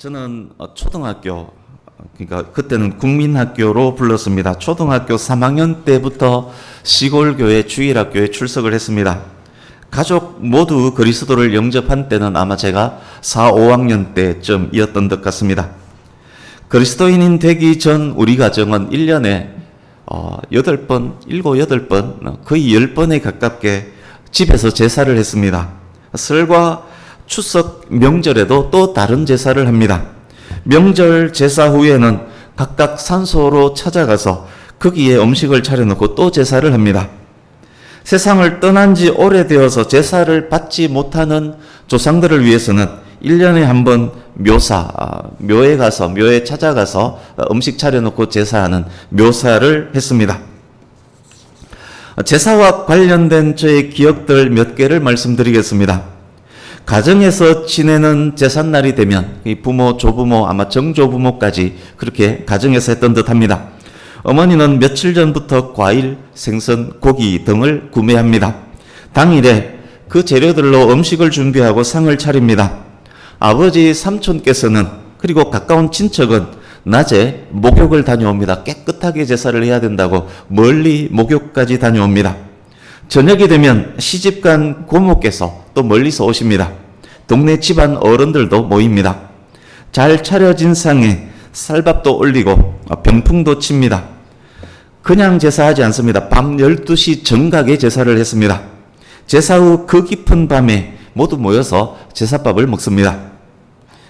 저는 어, 초등학교 그러니까 그때는 국민학교로 불렀습니다. 초등학교 3학년 때부터 시골 교회 주일학교에 출석을 했습니다. 가족 모두 그리스도를 영접한 때는 아마 제가 4, 5학년 때쯤이었던 것 같습니다. 그리스도인인 되기 전 우리 가정은 1년에 어, 8번, 7, 8번, 어, 거의 10번에 가깝게 집에서 제사를 했습니다. 설과 추석 명절에도 또 다른 제사를 합니다. 명절 제사 후에는 각각 산소로 찾아가서 거기에 음식을 차려놓고 또 제사를 합니다. 세상을 떠난 지 오래되어서 제사를 받지 못하는 조상들을 위해서는 1년에 한 번 묘사, 아, 묘에 가서, 묘에 찾아가서 음식 차려놓고 제사하는 묘사를 했습니다. 제사와 관련된 저의 기억들 몇 개를 말씀드리겠습니다. 가정에서 지내는 제삿날이 되면 이 부모, 조부모, 아마 정조부모까지 그렇게 가정에서 했던 듯 합니다. 어머니는 며칠 전부터 과일, 생선, 고기 등을 구매합니다. 당일에 그 재료들로 음식을 준비하고 상을 차립니다. 아버지 삼촌께서는 그리고 가까운 친척은 낮에 목욕을 다녀옵니다. 깨끗하게 제사를 해야 된다고 멀리 목욕까지 다녀옵니다. 저녁이 되면 시집간 고모께서 또 멀리서 오십니다. 동네 집안 어른들도 모입니다. 잘 차려진 상에 쌀밥도 올리고 병풍도 칩니다. 그냥 제사하지 않습니다. 밤 12시 정각에 제사를 했습니다. 제사 후 그 깊은 밤에 모두 모여서 제사밥을 먹습니다.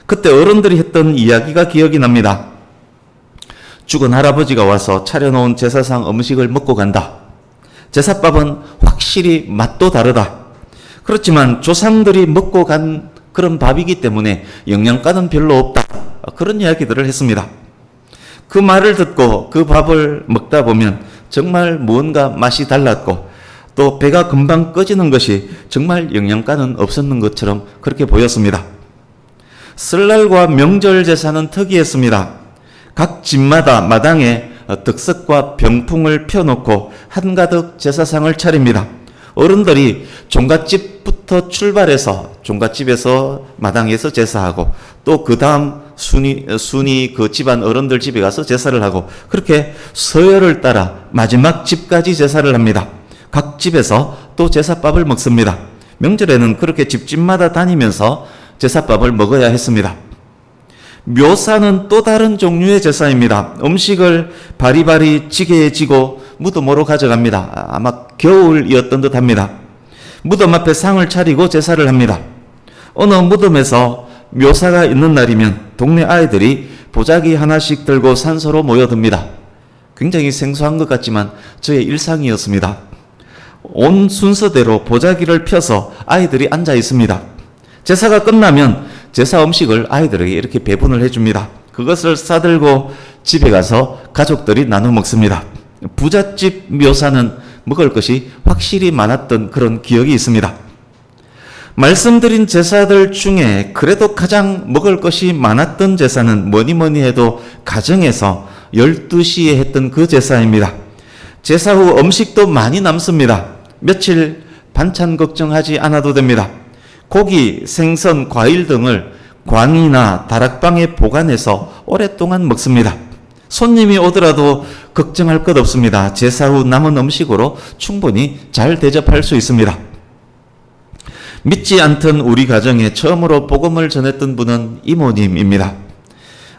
그때 어른들이 했던 이야기가 기억이 납니다. 죽은 할아버지가 와서 차려놓은 제사상 음식을 먹고 간다. 제사밥은 확실히 맛도 다르다. 그렇지만 조상들이 먹고 간 그런 밥이기 때문에 영양가는 별로 없다. 그런 이야기들을 했습니다. 그 말을 듣고 그 밥을 먹다 보면 정말 무언가 맛이 달랐고 또 배가 금방 꺼지는 것이 정말 영양가는 없었는 것처럼 그렇게 보였습니다. 설날과 명절 제사는 특이했습니다. 각 집마다 마당에 득석과 병풍을 펴놓고 한가득 제사상을 차립니다. 어른들이 종갓집부터 출발해서 종갓집에서 마당에서 제사하고 또 그 다음 순위, 순위 그 집안 어른들 집에 가서 제사를 하고 그렇게 서열을 따라 마지막 집까지 제사를 합니다. 각 집에서 또 제사밥을 먹습니다. 명절에는 그렇게 집집마다 다니면서 제사밥을 먹어야 했습니다. 묘사는 또 다른 종류의 제사입니다. 음식을 바리바리 지게에 지고 무덤으로 가져갑니다. 아마 겨울이었던 듯 합니다. 무덤 앞에 상을 차리고 제사를 합니다. 어느 무덤에서 묘사가 있는 날이면 동네 아이들이 보자기 하나씩 들고 산소로 모여듭니다. 굉장히 생소한 것 같지만 저의 일상이었습니다. 온 순서대로 보자기를 펴서 아이들이 앉아 있습니다. 제사가 끝나면 제사 음식을 아이들에게 이렇게 배분을 해줍니다. 그것을 싸들고 집에 가서 가족들이 나눠 먹습니다. 부잣집 묘사는 먹을 것이 확실히 많았던 그런 기억이 있습니다. 말씀드린 제사들 중에 그래도 가장 먹을 것이 많았던 제사는 뭐니 뭐니 해도 가정에서 12시에 했던 그 제사입니다. 제사 후 음식도 많이 남습니다. 며칠 반찬 걱정하지 않아도 됩니다. 고기, 생선, 과일 등을 광이나 다락방에 보관해서 오랫동안 먹습니다. 손님이 오더라도 걱정할 것 없습니다. 제사 후 남은 음식으로 충분히 잘 대접할 수 있습니다. 믿지 않던 우리 가정에 처음으로 복음을 전했던 분은 이모님입니다.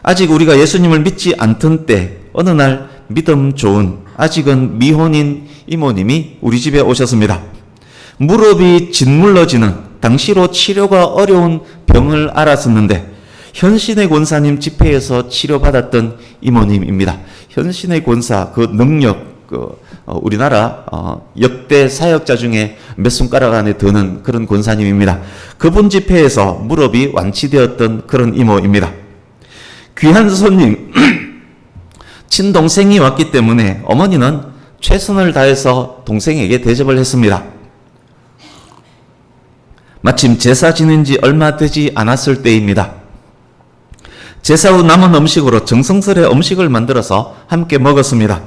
아직 우리가 예수님을 믿지 않던 때 어느 날 믿음 좋은 아직은 미혼인 이모님이 우리 집에 오셨습니다. 무릎이 짓물러지는 당시로 치료가 어려운 병을 앓았었는데 현신의 권사님 집회에서 치료받았던 이모님입니다. 현신의 권사 그 능력 그 어, 우리나라 어, 역대 사역자 중에 몇 손가락 안에 드는 그런 권사님입니다. 그분 집회에서 무릎이 완치되었던 그런 이모입니다. 귀한 손님 친동생이 왔기 때문에 어머니는 최선을 다해서 동생에게 대접을 했습니다. 마침 제사 지낸 지 얼마 되지 않았을 때입니다. 제사 후 남은 음식으로 정성스레 음식을 만들어서 함께 먹었습니다.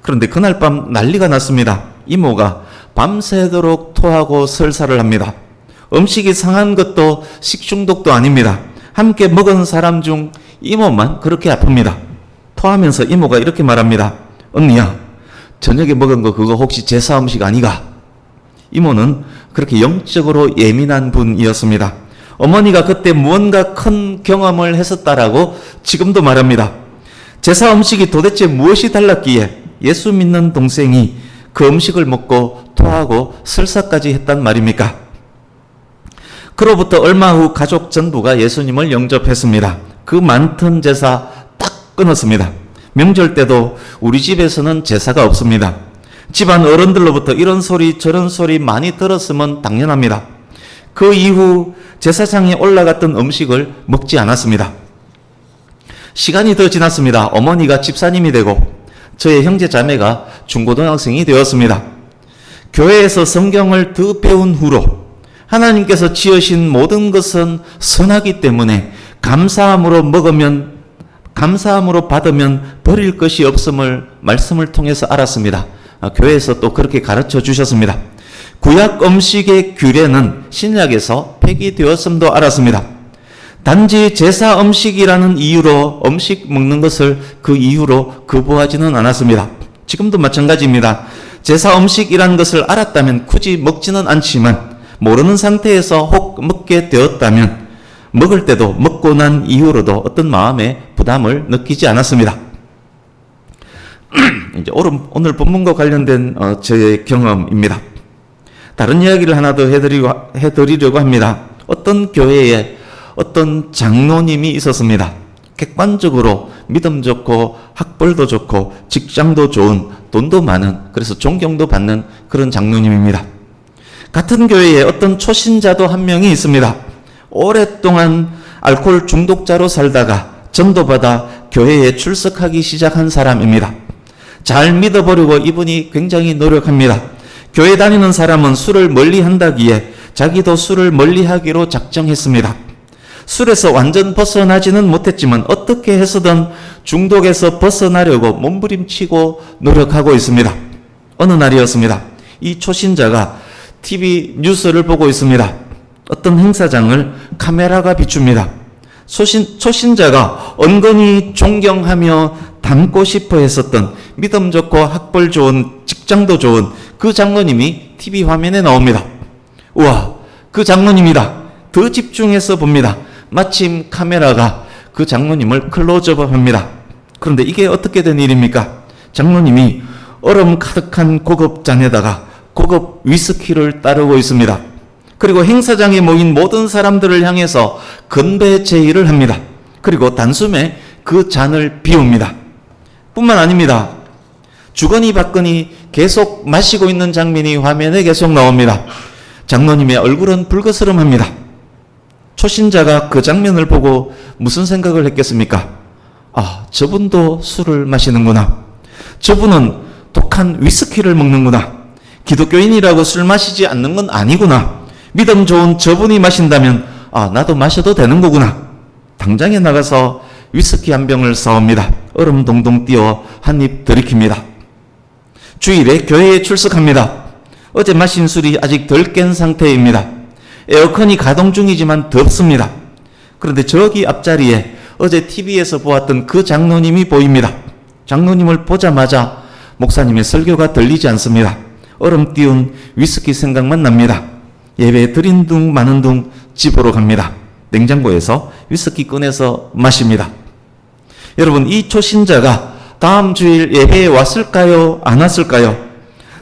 그런데 그날 밤 난리가 났습니다. 이모가 밤새도록 토하고 설사를 합니다. 음식이 상한 것도 식중독도 아닙니다. 함께 먹은 사람 중 이모만 그렇게 아픕니다. 토하면서 이모가 이렇게 말합니다. 언니야, 저녁에 먹은 거 그거 혹시 제사 음식 아니가? 이모는 그렇게 영적으로 예민한 분이었습니다. 어머니가 그때 무언가 큰 경험을 했었다라고 지금도 말합니다. 제사 음식이 도대체 무엇이 달랐기에 예수 믿는 동생이 그 음식을 먹고 토하고 설사까지 했단 말입니까? 그로부터 얼마 후 가족 전부가 예수님을 영접했습니다. 그 많던 제사 딱 끊었습니다. 명절 때도 우리 집에서는 제사가 없습니다. 집안 어른들로부터 이런 소리 저런 소리 많이 들었으면 당연합니다. 그 이후 제사장에 올라갔던 음식을 먹지 않았습니다. 시간이 더 지났습니다. 어머니가 집사님이 되고 저의 형제 자매가 중고등학생이 되었습니다. 교회에서 성경을 더 배운 후로 하나님께서 지으신 모든 것은 선하기 때문에 감사함으로 먹으면 감사함으로 받으면 버릴 것이 없음을 말씀을 통해서 알았습니다. 아, 교회에서 또 그렇게 가르쳐 주셨습니다. 구약 음식의 규례는 신약에서 폐기되었음도 알았습니다. 단지 제사 음식이라는 이유로 음식 먹는 것을 그 이유로 거부하지는 않았습니다. 지금도 마찬가지입니다. 제사 음식이라는 것을 알았다면 굳이 먹지는 않지만 모르는 상태에서 혹 먹게 되었다면 먹을 때도 먹고 난 이후로도 어떤 마음의 부담을 느끼지 않았습니다. 이제 오늘, 오늘 본문과 관련된 어, 저의 경험입니다. 다른 이야기를 하나 더 해드리고, 해드리려고 합니다. 어떤 교회에 어떤 장로님이 있었습니다. 객관적으로 믿음 좋고 학벌도 좋고 직장도 좋은 돈도 많은 그래서 존경도 받는 그런 장로님입니다. 같은 교회에 어떤 초신자도 한 명이 있습니다. 오랫동안 알코올 중독자로 살다가 전도받아 교회에 출석하기 시작한 사람입니다. 잘 믿어보려고 이분이 굉장히 노력합니다. 교회 다니는 사람은 술을 멀리 한다기에 자기도 술을 멀리 하기로 작정했습니다. 술에서 완전 벗어나지는 못했지만 어떻게 해서든 중독에서 벗어나려고 몸부림치고 노력하고 있습니다. 어느 날이었습니다. 이 초신자가 TV 뉴스를 보고 있습니다. 어떤 행사장을 카메라가 비춥니다. 초신, 초신자가 은근히 존경하며 닮고 싶어 했었던 믿음 좋고 학벌 좋은 직장도 좋은 그 장로님이 TV 화면에 나옵니다. 우와, 그 장로님이다. 더 집중해서 봅니다. 마침 카메라가 그 장로님을 클로즈업 합니다. 그런데 이게 어떻게 된 일입니까? 장로님이 얼음 가득한 고급 잔에다가 고급 위스키를 따르고 있습니다. 그리고 행사장에 모인 모든 사람들을 향해서 건배 제의를 합니다. 그리고 단숨에 그 잔을 비웁니다. 뿐만 아닙니다. 주거니 받거니 계속 마시고 있는 장면이 화면에 계속 나옵니다. 장로님의 얼굴은 불거스름합니다. 초신자가 그 장면을 보고 무슨 생각을 했겠습니까? 아, 저분도 술을 마시는구나. 저분은 독한 위스키를 먹는구나. 기독교인이라고 술 마시지 않는 건 아니구나. 믿음 좋은 저분이 마신다면, 아, 나도 마셔도 되는 거구나. 당장에 나가서 위스키 한 병을 사옵니다. 얼음 동동 띄워 한 입 들이킵니다. 주일에 교회에 출석합니다. 어제 마신 술이 아직 덜 깬 상태입니다. 에어컨이 가동 중이지만 덥습니다. 그런데 저기 앞자리에 어제 TV에서 보았던 그 장로님이 보입니다. 장로님을 보자마자 목사님의 설교가 들리지 않습니다. 얼음 띄운 위스키 생각만 납니다. 예배 드린 둥 마는 둥 집으로 갑니다. 냉장고에서 위스키 꺼내서 마십니다. 여러분, 이 초신자가 다음 주일 예배에 왔을까요? 안 왔을까요?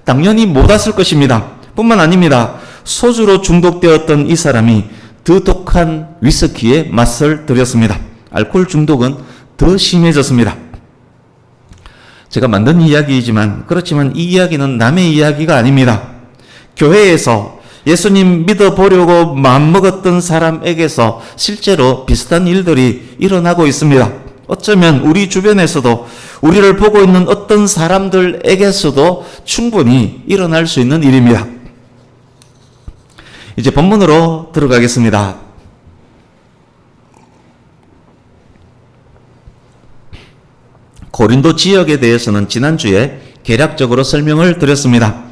당연히 못 왔을 것입니다. 뿐만 아닙니다. 소주로 중독되었던 이 사람이 더 독한 위스키에 맛을 들였습니다. 알코올 중독은 더 심해졌습니다. 제가 만든 이야기이지만 그렇지만 이 이야기는 남의 이야기가 아닙니다. 교회에서 예수님 믿어보려고 마음먹었던 사람에게서 실제로 비슷한 일들이 일어나고 있습니다. 어쩌면 우리 주변에서도 우리를 보고 있는 어떤 사람들에게서도 충분히 일어날 수 있는 일입니다. 이제 본문으로 들어가겠습니다. 고린도 지역에 대해서는 지난주에 개략적으로 설명을 드렸습니다.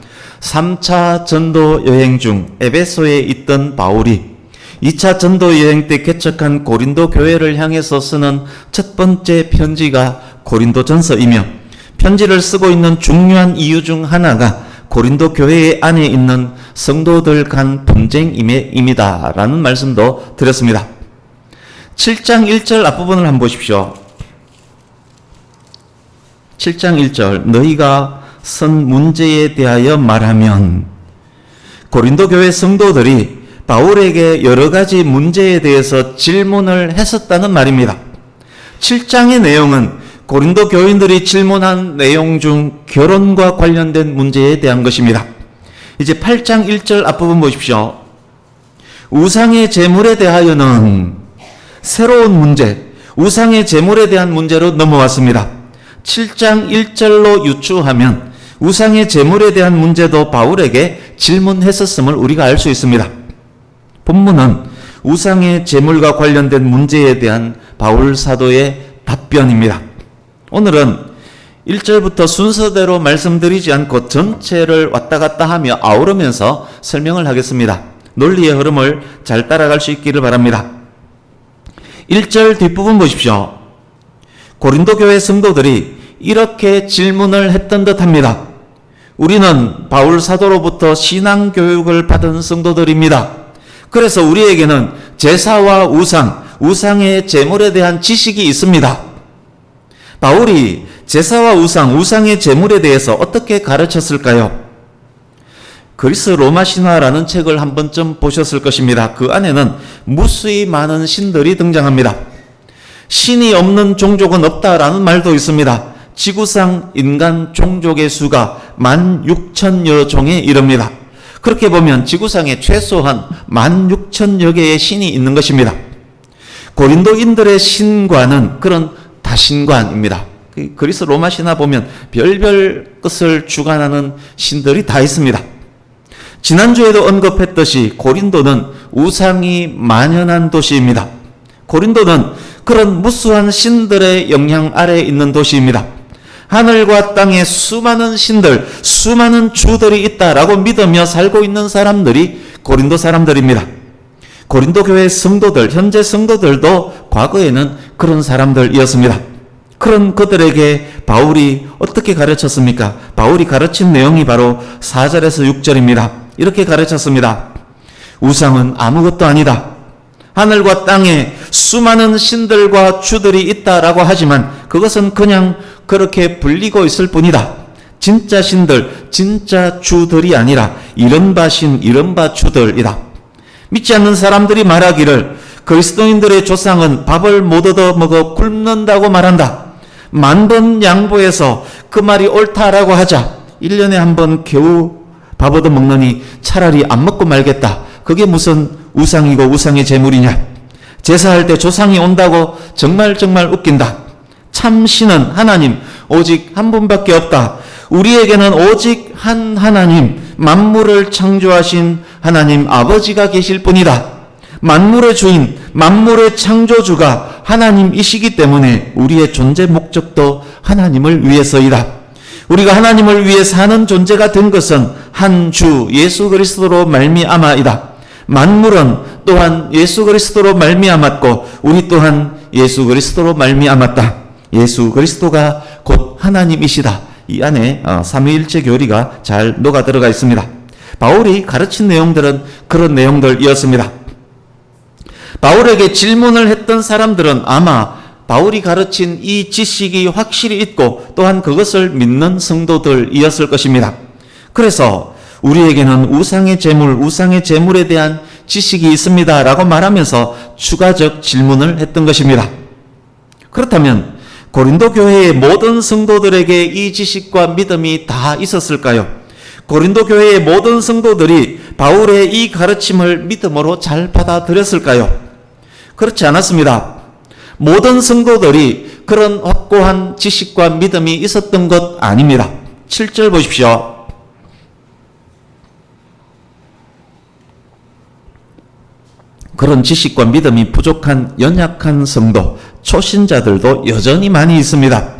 3차 전도 여행 중 에베소에 있던 바울이 2차 전도 여행 때 개척한 고린도 교회를 향해서 쓰는 첫 번째 편지가 고린도 전서이며 편지를 쓰고 있는 중요한 이유 중 하나가 고린도 교회 안에 있는 성도들 간 분쟁임입니다. 라는 말씀도 드렸습니다. 7장 1절 앞부분을 한번 보십시오. 7장 1절 너희가 선 문제에 대하여 말하면 고린도 교회 성도들이 바울에게 여러 가지 문제에 대해서 질문을 했었다는 말입니다. 7장의 내용은 고린도 교인들이 질문한 내용 중 결혼과 관련된 문제에 대한 것입니다. 이제 8장 1절 앞부분 보십시오. 우상의 재물에 대하여는 새로운 문제, 우상의 재물에 대한 문제로 넘어왔습니다. 7장 1절로 유추하면 우상의 재물에 대한 문제도 바울에게 질문했었음을 우리가 알 수 있습니다. 본문은 우상의 재물과 관련된 문제에 대한 바울 사도의 답변입니다. 오늘은 1절부터 순서대로 말씀드리지 않고 전체를 왔다 갔다 하며 아우르면서 설명을 하겠습니다. 논리의 흐름을 잘 따라갈 수 있기를 바랍니다. 1절 뒷부분 보십시오. 고린도 교회 성도들이 이렇게 질문을 했던 듯 합니다. 우리는 바울 사도로부터 신앙 교육을 받은 성도들입니다. 그래서 우리에게는 제사와 우상, 우상의 제물에 대한 지식이 있습니다. 바울이 제사와 우상, 우상의 제물에 대해서 어떻게 가르쳤을까요? 그리스 로마 신화라는 책을 한 번쯤 보셨을 것입니다. 그 안에는 무수히 많은 신들이 등장합니다. 신이 없는 종족은 없다라는 말도 있습니다. 지구상 인간 종족의 수가 만 육천여 종에 이릅니다. 그렇게 보면 지구상에 최소한 만 육천여 개의 신이 있는 것입니다. 고린도인들의 신관은 그런 다신관입니다. 그 그리스 로마 신화 보면 별별 것을 주관하는 신들이 다 있습니다. 지난주에도 언급했듯이 고린도는 우상이 만연한 도시입니다. 고린도는 그런 무수한 신들의 영향 아래에 있는 도시입니다. 하늘과 땅에 수많은 신들, 수많은 주들이 있다라고 믿으며 살고 있는 사람들이 고린도 사람들입니다. 고린도 교회 성도들, 현재 성도들도 과거에는 그런 사람들이었습니다. 그런 그들에게 바울이 어떻게 가르쳤습니까? 바울이 가르친 내용이 바로 4절에서 6절입니다. 이렇게 가르쳤습니다. 우상은 아무것도 아니다. 하늘과 땅에 수많은 신들과 주들이 있다라고 하지만 그것은 그냥 그렇게 불리고 있을 뿐이다. 진짜 신들, 진짜 주들이 아니라 이른바 신, 이른바 주들이다. 믿지 않는 사람들이 말하기를 그리스도인들의 조상은 밥을 못 얻어 먹어 굶는다고 말한다. 만 번 양보해서 그 말이 옳다라고 하자 1년에 한 번 겨우 밥 얻어 먹느니 차라리 안 먹고 말겠다. 그게 무슨 우상이고 우상의 재물이냐. 제사할 때 조상이 온다고 정말 정말 웃긴다. 참 신은 하나님 오직 한 분밖에 없다. 우리에게는 오직 한 하나님 만물을 창조하신 하나님 아버지가 계실 뿐이다. 만물의 주인, 만물의 창조주가 하나님이시기 때문에 우리의 존재 목적도 하나님을 위해서이다. 우리가 하나님을 위해 사는 존재가 된 것은 한 주 예수 그리스도로 말미암아이다. 만물은 또한 예수 그리스도로 말미암았고 우리 또한 예수 그리스도로 말미암았다. 예수 그리스도가 곧 하나님이시다. 이 안에 어, 삼위일체 교리가 잘 녹아 들어가 있습니다. 바울이 가르친 내용들은 그런 내용들이었습니다. 바울에게 질문을 했던 사람들은 아마 바울이 가르친 이 지식이 확실히 있고 또한 그것을 믿는 성도들이었을 것입니다. 그래서 우리에게는 우상의 재물, 우상의 재물에 대한 지식이 있습니다. 라고 말하면서 추가적 질문을 했던 것입니다. 그렇다면 고린도 교회의 모든 성도들에게 이 지식과 믿음이 다 있었을까요? 고린도 교회의 모든 성도들이 바울의 이 가르침을 믿음으로 잘 받아들였을까요? 그렇지 않았습니다. 모든 성도들이 그런 확고한 지식과 믿음이 있었던 것 아닙니다. 7절 보십시오. 그런 지식과 믿음이 부족한 연약한 성도, 초신자들도 여전히 많이 있습니다.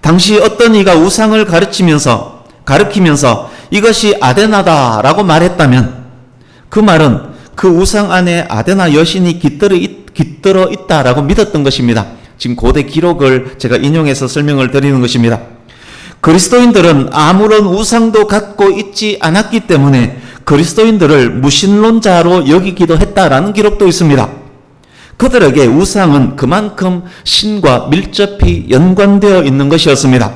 당시 어떤 이가 우상을 가르치면서, 가르치면서 이것이 아데나다라고 말했다면 그 말은 그 우상 안에 아데나 여신이 깃들어, 있, 깃들어 있다라고 믿었던 것입니다. 지금 고대 기록을 제가 인용해서 설명을 드리는 것입니다. 그리스도인들은 아무런 우상도 갖고 있지 않았기 때문에 그리스도인들을 무신론자로 여기기도 했다라는 기록도 있습니다. 그들에게 우상은 그만큼 신과 밀접히 연관되어 있는 것이었습니다.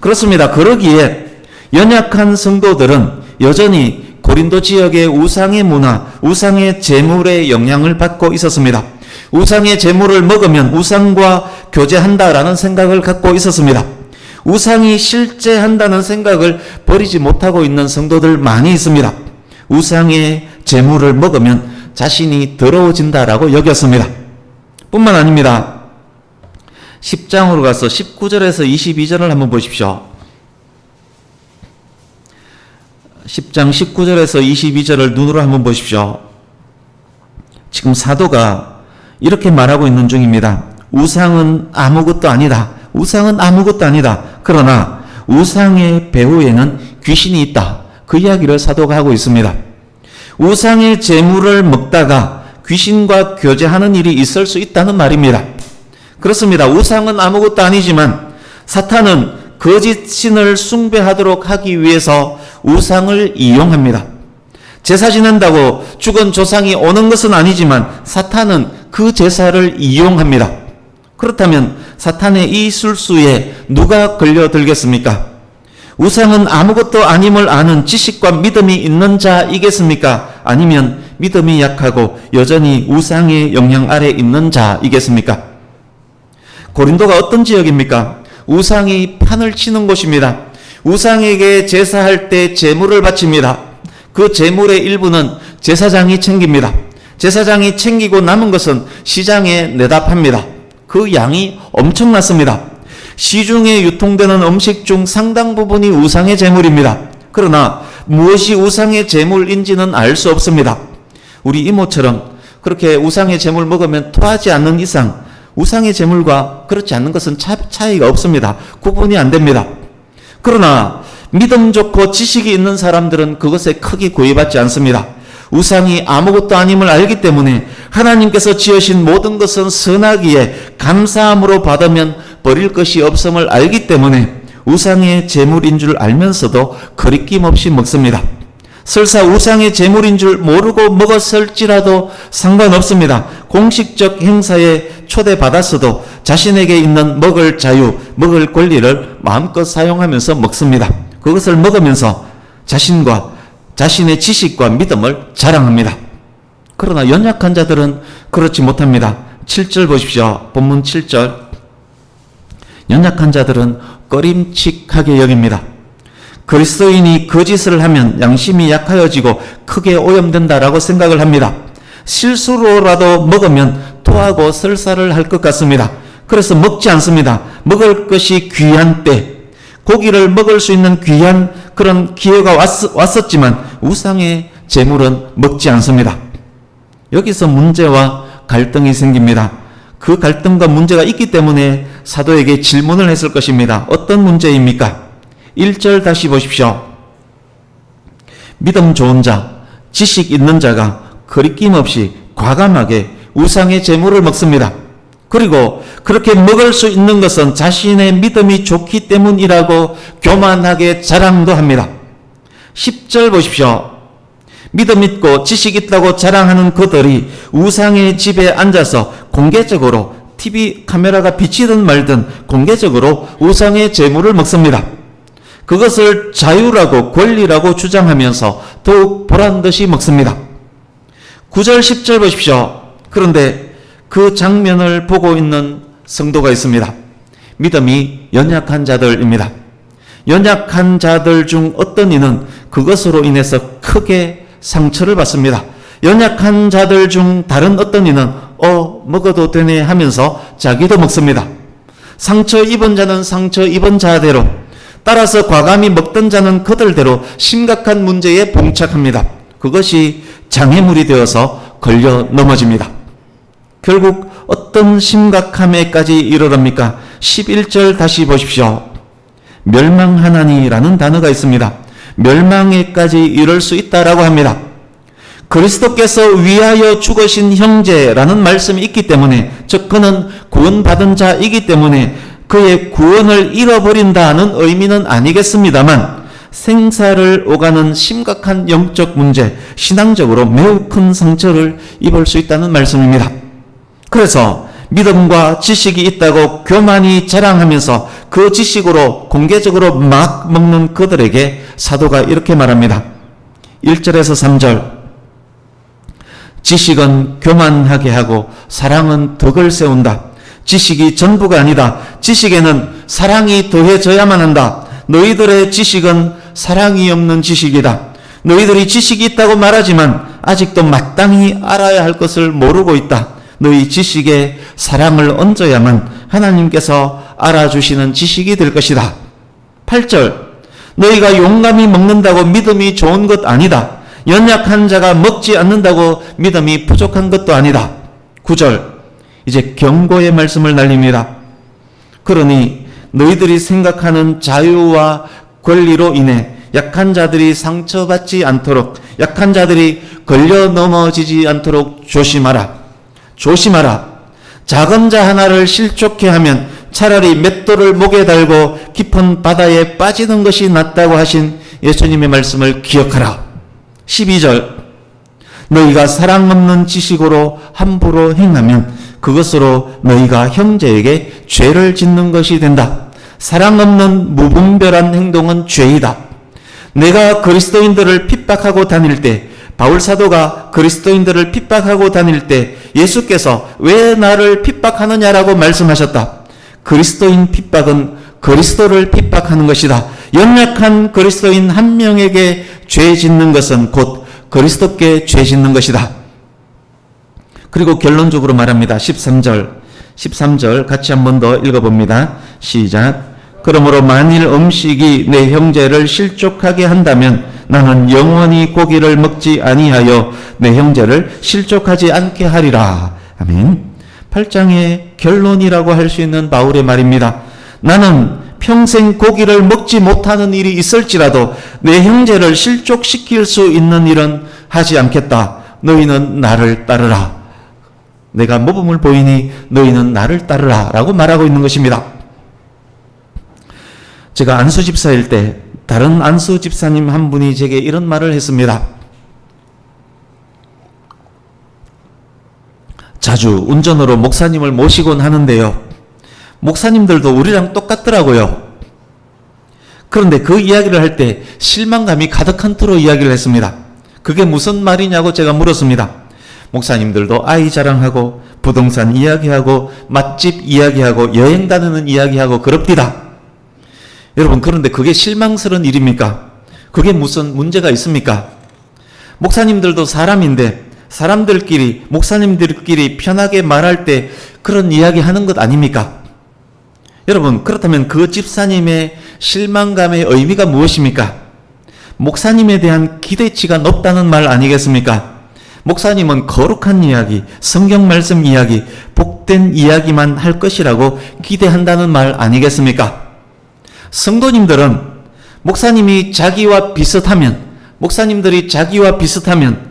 그렇습니다. 그러기에 연약한 성도들은 여전히 고린도 지역의 우상의 문화, 우상의 재물의 영향을 받고 있었습니다. 우상의 재물을 먹으면 우상과 교제한다라는 생각을 갖고 있었습니다. 우상이 실제한다는 생각을 버리지 못하고 있는 성도들 많이 있습니다. 우상의 재물을 먹으면 자신이 더러워진다라고 여겼습니다. 뿐만 아닙니다. 10장으로 가서 19절에서 22절을 한번 보십시오. 10장 19절에서 22절을 눈으로 한번 보십시오. 지금 사도가 이렇게 말하고 있는 중입니다. 우상은 아무것도 아니다. 우상은 아무것도 아니다. 그러나 우상의 배후에는 귀신이 있다. 그 이야기를 사도가 하고 있습니다. 우상의 재물을 먹다가 귀신과 교제하는 일이 있을 수 있다는 말입니다. 그렇습니다. 우상은 아무것도 아니지만 사탄은 거짓 신을 숭배하도록 하기 위해서 우상을 이용합니다. 제사 지낸다고 죽은 조상이 오는 것은 아니지만 사탄은 그 제사를 이용합니다. 그렇다면 사탄의 이 술수에 누가 걸려들겠습니까? 우상은 아무것도 아님을 아는 지식과 믿음이 있는 자이겠습니까? 아니면 믿음이 약하고 여전히 우상의 영향 아래 있는 자이겠습니까? 고린도가 어떤 지역입니까? 우상이 판을 치는 곳입니다. 우상에게 제사할 때 제물을 바칩니다. 그 제물의 일부는 제사장이 챙깁니다. 제사장이 챙기고 남은 것은 시장에 내다 팝니다. 그 양이 엄청났습니다. 시중에 유통되는 음식 중 상당 부분이 우상의 제물입니다. 그러나 무엇이 우상의 제물인지는 알 수 없습니다. 우리 이모처럼 그렇게 우상의 제물 먹으면 토하지 않는 이상 우상의 제물과 그렇지 않는 것은 차, 차이가 없습니다. 구분이 안 됩니다. 그러나 믿음 좋고 지식이 있는 사람들은 그것에 크게 구애받지 않습니다. 우상이 아무것도 아님을 알기 때문에 하나님께서 지으신 모든 것은 선하기에 감사함으로 받으면 버릴 것이 없음을 알기 때문에 우상의 제물인 줄 알면서도 거리낌 없이 먹습니다. 설사 우상의 제물인 줄 모르고 먹었을지라도 상관없습니다. 공식적 행사에 초대받았어도 자신에게 있는 먹을 자유, 먹을 권리를 마음껏 사용하면서 먹습니다. 그것을 먹으면서 자신과 자신의 지식과 믿음을 자랑합니다. 그러나 연약한 자들은 그렇지 못합니다. 7절 보십시오. 본문 7절. 연약한 자들은 꺼림칙하게 여깁니다. 그리스도인이 거짓을 하면 양심이 약하여지고 크게 오염된다라고 생각을 합니다. 실수로라도 먹으면 토하고 설사를 할 것 같습니다. 그래서 먹지 않습니다. 먹을 것이 귀한 때, 고기를 먹을 수 있는 귀한 그런 기회가 왔, 왔었지만 우상의 재물은 먹지 않습니다. 여기서 문제와 갈등이 생깁니다. 그 갈등과 문제가 있기 때문에 사도에게 질문을 했을 것입니다. 어떤 문제입니까? 1절 다시 보십시오. 믿음 좋은 자, 지식 있는 자가 거리낌 없이 과감하게 우상의 재물을 먹습니다. 그리고 그렇게 먹을 수 있는 것은 자신의 믿음이 좋기 때문이라고 교만하게 자랑도 합니다. 10절 보십시오. 믿음 있고 지식 있다고 자랑하는 그들이 우상의 집에 앉아서 공개적으로 TV 카메라가 비치든 말든 공개적으로 우상의 재물을 먹습니다. 그것을 자유라고 권리라고 주장하면서 더욱 보란 듯이 먹습니다. 9절 10절 보십시오. 그런데 그 장면을 보고 있는 성도가 있습니다. 믿음이 연약한 자들입니다. 연약한 자들 중 어떤 이는 그것으로 인해서 크게 상처를 받습니다. 연약한 자들 중 다른 어떤 이는 어 먹어도 되네 하면서 자기도 먹습니다. 상처 입은 자는 상처 입은 자대로 따라서 과감히 먹던 자는 그들대로 심각한 문제에 봉착합니다. 그것이 장애물이 되어서 걸려 넘어집니다. 결국 어떤 심각함에까지 이르릅니까? 11절 다시 보십시오. 멸망하나니라는 단어가 있습니다. 멸망에까지 이를 수 있다라고 합니다. 그리스도께서 위하여 죽으신 형제라는 말씀이 있기 때문에 즉 그는 구원받은 자이기 때문에 그의 구원을 잃어버린다는 의미는 아니겠습니다만 생사를 오가는 심각한 영적 문제, 신앙적으로 매우 큰 상처를 입을 수 있다는 말씀입니다. 그래서 믿음과 지식이 있다고 교만이 자랑하면서 그 지식으로 공개적으로 막 먹는 그들에게 사도가 이렇게 말합니다. 1절에서 3절. 지식은 교만하게 하고 사랑은 덕을 세운다. 지식이 전부가 아니다. 지식에는 사랑이 더해져야만 한다. 너희들의 지식은 사랑이 없는 지식이다. 너희들이 지식이 있다고 말하지만 아직도 마땅히 알아야 할 것을 모르고 있다. 너희 지식에 사랑을 얹어야만 하나님께서 알아주시는 지식이 될 것이다. 8절. 너희가 용감히 먹는다고 믿음이 좋은 것 아니다. 연약한 자가 먹지 않는다고 믿음이 부족한 것도 아니다. 9절. 이제 경고의 말씀을 날립니다. 그러니 너희들이 생각하는 자유와 권리로 인해 약한 자들이 상처받지 않도록 약한 자들이 걸려 넘어지지 않도록 조심하라. 조심하라. 작은 자 하나를 실족해 하면 차라리 맷돌을 목에 달고 깊은 바다에 빠지는 것이 낫다고 하신 예수님의 말씀을 기억하라. 12절. 너희가 사랑 없는 지식으로 함부로 행하면 그것으로 너희가 형제에게 죄를 짓는 것이 된다. 사랑 없는 무분별한 행동은 죄이다. 내가 그리스도인들을 핍박하고 다닐 때 바울 사도가 그리스도인들을 핍박하고 다닐 때 예수께서 왜 나를 핍박하느냐라고 말씀하셨다. 그리스도인 핍박은 그리스도를 핍박하는 것이다. 연약한 그리스도인 한 명에게 죄 짓는 것은 곧 그리스도께 죄 짓는 것이다. 그리고 결론적으로 말합니다. 13절. 13절 같이 한 번 더 읽어봅니다. 시작. 그러므로 만일 음식이 내 형제를 실족하게 한다면 나는 영원히 고기를 먹지 아니하여 내 형제를 실족하지 않게 하리라. 아멘. 8장의 결론이라고 할 수 있는 바울의 말입니다. 나는 평생 고기를 먹지 못하는 일이 있을지라도 내 형제를 실족시킬 수 있는 일은 하지 않겠다. 너희는 나를 따르라. 내가 모범을 보이니 너희는 나를 따르라. 라고 말하고 있는 것입니다. 제가 안수 집사일 때 다른 안수 집사님 한 분이 제게 이런 말을 했습니다. 자주 운전으로 목사님을 모시곤 하는데요. 목사님들도 우리랑 똑같더라고요. 그런데 그 이야기를 할 때 실망감이 가득한 투로 이야기를 했습니다. 그게 무슨 말이냐고 제가 물었습니다. 목사님들도 아이 자랑하고 부동산 이야기하고 맛집 이야기하고 여행 다니는 이야기하고 그럽디다. 여러분 그런데 그게 실망스러운 일입니까? 그게 무슨 문제가 있습니까? 목사님들도 사람인데 사람들끼리 목사님들끼리 편하게 말할 때 그런 이야기 하는 것 아닙니까? 여러분 그렇다면 그 집사님의 실망감의 의미가 무엇입니까? 목사님에 대한 기대치가 높다는 말 아니겠습니까? 목사님은 거룩한 이야기, 성경 말씀 이야기, 복된 이야기만 할 것이라고 기대한다는 말 아니겠습니까? 성도님들은 목사님이 자기와 비슷하면, 목사님들이 자기와 비슷하면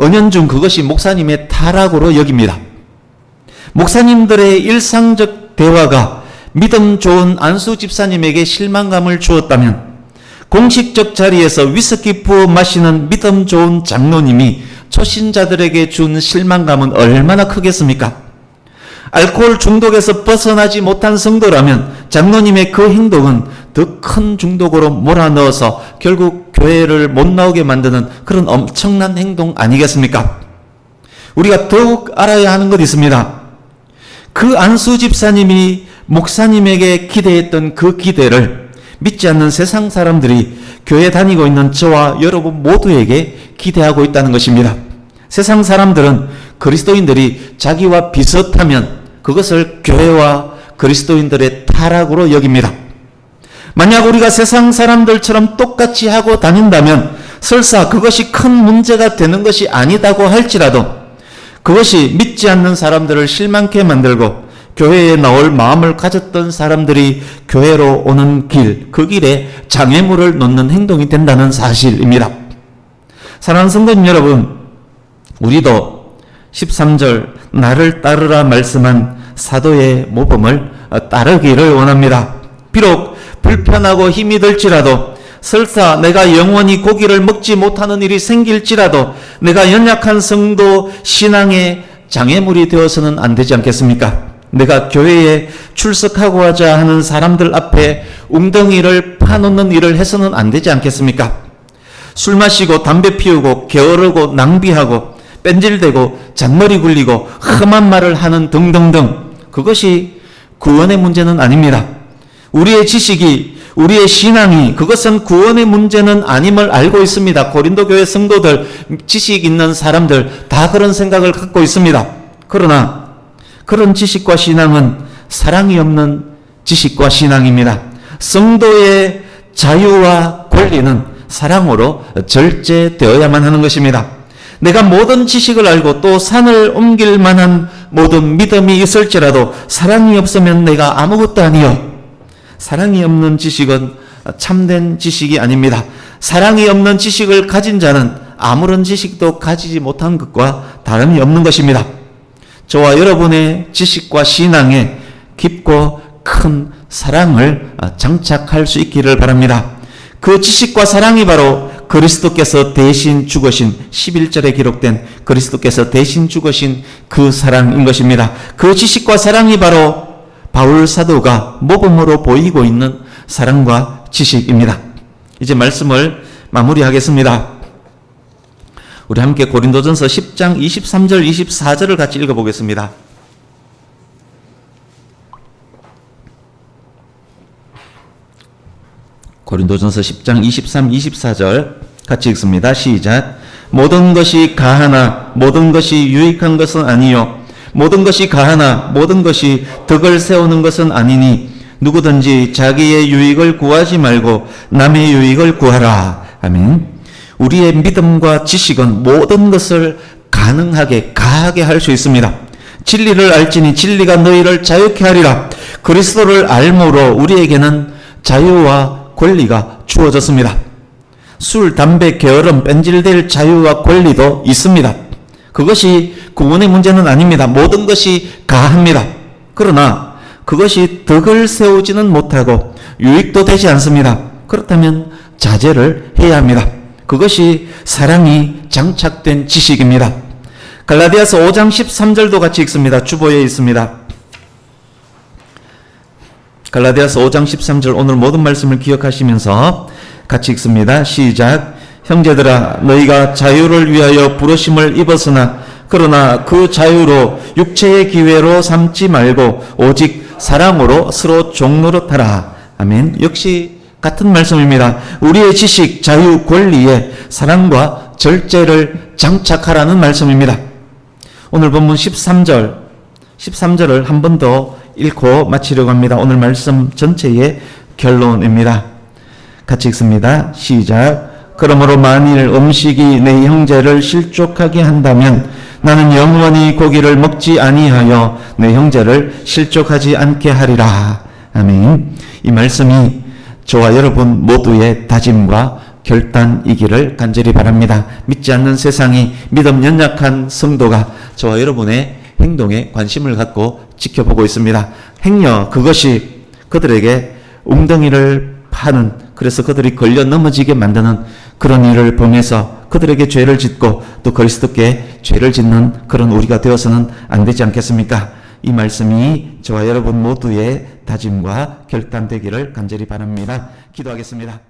은연중 그것이 목사님의 타락으로 여깁니다. 목사님들의 일상적 대화가 믿음 좋은 안수 집사님에게 실망감을 주었다면 공식적 자리에서 위스키 부어 마시는 믿음 좋은 장로님이 초신자들에게 준 실망감은 얼마나 크겠습니까? 알코올 중독에서 벗어나지 못한 성도라면 장로님의 그 행동은 더 큰 중독으로 몰아넣어서 결국 교회를 못 나오게 만드는 그런 엄청난 행동 아니겠습니까? 우리가 더욱 알아야 하는 것 있습니다. 그 안수 집사님이 목사님에게 기대했던 그 기대를 믿지 않는 세상 사람들이 교회 다니고 있는 저와 여러분 모두에게 기대하고 있다는 것입니다. 세상 사람들은 그리스도인들이 자기와 비슷하면 그것을 교회와 그리스도인들의 타락으로 여깁니다. 만약 우리가 세상 사람들처럼 똑같이 하고 다닌다면 설사 그것이 큰 문제가 되는 것이 아니다고 할지라도 그것이 믿지 않는 사람들을 실망케 만들고 교회에 나올 마음을 가졌던 사람들이 교회로 오는 길, 그 길에 장애물을 놓는 행동이 된다는 사실입니다. 사랑하는 성도님 여러분, 우리도 13절 나를 따르라 말씀한 사도의 모범을 어, 따르기를 원합니다. 비록 불편하고 힘이 들지라도 설사 내가 영원히 고기를 먹지 못하는 일이 생길지라도 내가 연약한 성도 신앙의 장애물이 되어서는 안 되지 않겠습니까? 내가 교회에 출석하고 하자 하는 사람들 앞에 웅덩이를 파놓는 일을 해서는 안 되지 않겠습니까? 술 마시고 담배 피우고 게으르고 낭비하고 뺀질대고 잔머리 굴리고 험한 말을 하는 등등등 그것이 구원의 문제는 아닙니다. 우리의 지식이 우리의 신앙이 그것은 구원의 문제는 아님을 알고 있습니다. 고린도 교회 성도들 지식 있는 사람들 다 그런 생각을 갖고 있습니다. 그러나 그런 지식과 신앙은 사랑이 없는 지식과 신앙입니다. 성도의 자유와 권리는 사랑으로 절제되어야만 하는 것입니다. 내가 모든 지식을 알고 또 산을 옮길 만한 모든 믿음이 있을지라도 사랑이 없으면 내가 아무것도 아니요. 사랑이 없는 지식은 참된 지식이 아닙니다. 사랑이 없는 지식을 가진 자는 아무런 지식도 가지지 못한 것과 다름이 없는 것입니다. 저와 여러분의 지식과 신앙에 깊고 큰 사랑을 장착할 수 있기를 바랍니다. 그 지식과 사랑이 바로 그리스도께서 대신 죽으신 11절에 기록된 그리스도께서 대신 죽으신 그 사랑인 것입니다. 그 지식과 사랑이 바로 바울 사도가 모범으로 보이고 있는 사랑과 지식입니다. 이제 말씀을 마무리하겠습니다. 우리 함께 고린도전서 10장 23절 24절을 같이 읽어보겠습니다. 고린도전서 10장 23, 24절 같이 읽습니다. 시작. 모든 것이 가하나 모든 것이 유익한 것은 아니요 모든 것이 가하나 모든 것이 덕을 세우는 것은 아니니 누구든지 자기의 유익을 구하지 말고 남의 유익을 구하라. 아멘. 우리의 믿음과 지식은 모든 것을 가능하게 가하게 할 수 있습니다. 진리를 알지니 진리가 너희를 자유케 하리라. 그리스도를 알므로 우리에게는 자유와 권리가 주어졌습니다. 술, 담배, 게으름, 뺀질될 자유와 권리도 있습니다. 그것이 구원의 문제는 아닙니다. 모든 것이 가합니다. 그러나 그것이 덕을 세우지는 못하고 유익도 되지 않습니다. 그렇다면 자제를 해야 합니다. 그것이 사랑이 장착된 지식입니다. 갈라디아서 5장 13절도 같이 읽습니다. 주보에 있습니다. 갈라디아서 5장 13절 오늘 모든 말씀을 기억하시면서 같이 읽습니다. 시작. 형제들아 너희가 자유를 위하여 부르심을 입었으나 그러나 그 자유로 육체의 기회로 삼지 말고 오직 사랑으로 서로 종노릇하라. 아멘. 역시 같은 말씀입니다. 우리의 지식, 자유, 권리에 사랑과 절제를 장착하라는 말씀입니다. 오늘 본문 13절, 13절을 한 번 더 읽고 마치려고 합니다. 오늘 말씀 전체의 결론입니다. 같이 읽습니다. 시작. 그러므로 만일 음식이 내 형제를 실족하게 한다면 나는 영원히 고기를 먹지 아니하여 내 형제를 실족하지 않게 하리라. 아멘. 이 말씀이 저와 여러분 모두의 다짐과 결단이기를 간절히 바랍니다. 믿지 않는 세상이 믿음 연약한 성도가 저와 여러분의 행동에 관심을 갖고 지켜보고 있습니다. 행여 그것이 그들에게 웅덩이를 파는 그래서 그들이 걸려 넘어지게 만드는 그런 일을 범해서 그들에게 죄를 짓고 또 그리스도께 죄를 짓는 그런 우리가 되어서는 안 되지 않겠습니까? 이 말씀이 저와 여러분 모두의 다짐과 결단되기를 간절히 바랍니다. 기도하겠습니다.